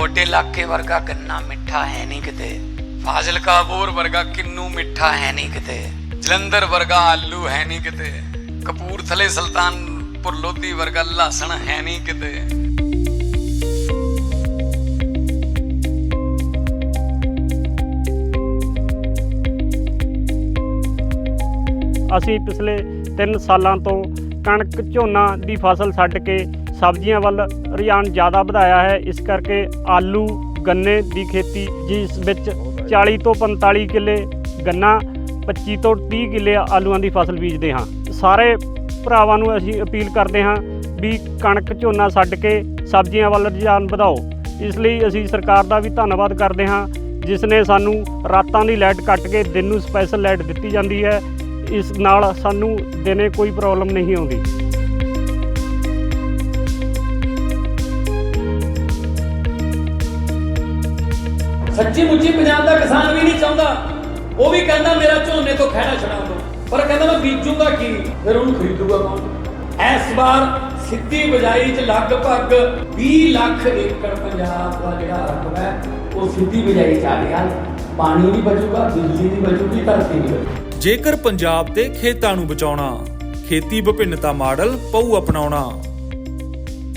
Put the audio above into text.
ਤੁਹਾਡੇ ਇਲਾਕੇ ਵਰਗਾ ਗੰਨਾ ਮਿੱਠਾ ਹੈ ਨਹੀਂ ਕਿਤੇ? ਫਾਜ਼ਿਲਕਾ ਬੋਰ ਵਰਗਾ ਕਿੰਨੂ ਮਿੱਠਾ ਹੈ ਨਹੀਂ ਕਿਤੇ? ਜਲੰਧਰ ਵਰਗਾ ਆਲੂ ਹੈ ਨਹੀਂ ਕਿਤੇ? ਕਪੂਰਥਲੇ ਸੁਲਤਾਨਪੁਰ ਲੋਧੀ ਵਰਗਾ ਲਸਣ ਹੈ ਨਹੀਂ ਕਿਤੇ? ਅਸੀਂ ਪਿਛਲੇ 3 ਸਾਲਾਂ ਤੋਂ ਕਣਕ ਝੋਨਾ ਦੀ ਫਸਲ ਛੱਡ ਕੇ ਸਬਜ਼ੀਆਂ ਵੱਲ ਰੁਝਾਨ ਜ਼ਿਆਦਾ ਵਧਾਇਆ ਹੈ। ਇਸ ਕਰਕੇ ਆਲੂ, ਗੰਨੇ ਦੀ ਖੇਤੀ, ਜਿਸ ਵਿੱਚ 40 ਤੋਂ 45 ਕਿੱਲੇ ਗੰਨਾ 25 ਤੋਂ 30 ਕਿੱਲੇ ਆਲੂਆਂ ਦੀ ਫਸਲ ਬੀਜਦੇ ਹਾਂ। ਸਾਰੇ ਭਰਾਵਾਂ ਨੂੰ ਅਸੀਂ ਅਪੀਲ ਕਰਦੇ ਹਾਂ ਵੀ ਕਣਕ ਝੋਨਾ ਛੱਡ ਕੇ ਸਬਜ਼ੀਆਂ ਵੱਲ ਰੁਝਾਨ ਵਧਾਓ। ਇਸ ਲਈ ਅਸੀਂ ਸਰਕਾਰ ਦਾ ਵੀ ਧੰਨਵਾਦ ਕਰਦੇ ਹਾਂ, ਜਿਸ ਨੇ ਸਾਨੂੰ ਰਾਤਾਂ ਦੀ ਲਾਈਟ ਕੱਟ ਕੇ ਦਿਨ ਨੂੰ ਸਪੈਸ਼ਲ ਲਾਈਟ ਦਿੱਤੀ ਜਾਂਦੀ ਹੈ। ਇਸ ਨਾਲ ਸਾਨੂੰ ਦਿਨੇ ਕੋਈ ਪ੍ਰੋਬਲਮ ਨਹੀਂ ਆਉਂਦੀ। ਸੱਚੀ ਮੁੱਚੀ ਪੰਜਾਬ ਦਾ ਕਿਸਾਨ ਵੀ ਨਹੀਂ ਚਾਹੁੰਦਾ। ਉਹ ਵੀ ਕਹਿੰਦਾ, ਮੇਰਾ ਝੋਨੇ ਤੋਂ ਖਹਿੜਾ ਛਡਾ ਦਿਓ। ਪਰ ਕਹਿੰਦਾ, ਮੈਂ ਬੀਜੂਗਾ ਕੀ? ਫਿਰ ਉਹਨੂੰ ਖਰੀਦੂਗਾ ਕੌਣ? ਇਸ ਵਾਰ ਸਿੱਧੀ ਬਜਾਈ 'ਚ ਲਗਭਗ 20 ਲੱਖ ਏਕੜ ਪੰਜਾਬ ਦਾ ਜਿਹੜਾ ਰਕਬਾ ਹੈ, ਉਹ ਸਿੱਧੀ ਬਜਾਈ 'ਚ ਆ ਗਿਆ ਪਾਣੀ ਨਹੀਂ ਬਚੂਗਾ, ਬਿਜਲੀ ਨਹੀਂ ਬਚੂਗੀ, ਧਰਤੀ ਨਹੀਂ ਬਚੂਗੀ। ਜੇਕਰ ਪੰਜਾਬ ਦੇ ਖੇਤਾਂ ਨੂੰ ਬਚਾਉਣਾ, ਖੇਤੀ ਵਿਭਿੰਨਤਾ ਮਾਡਲ ਪਊ ਅਪਣਾਉਣਾ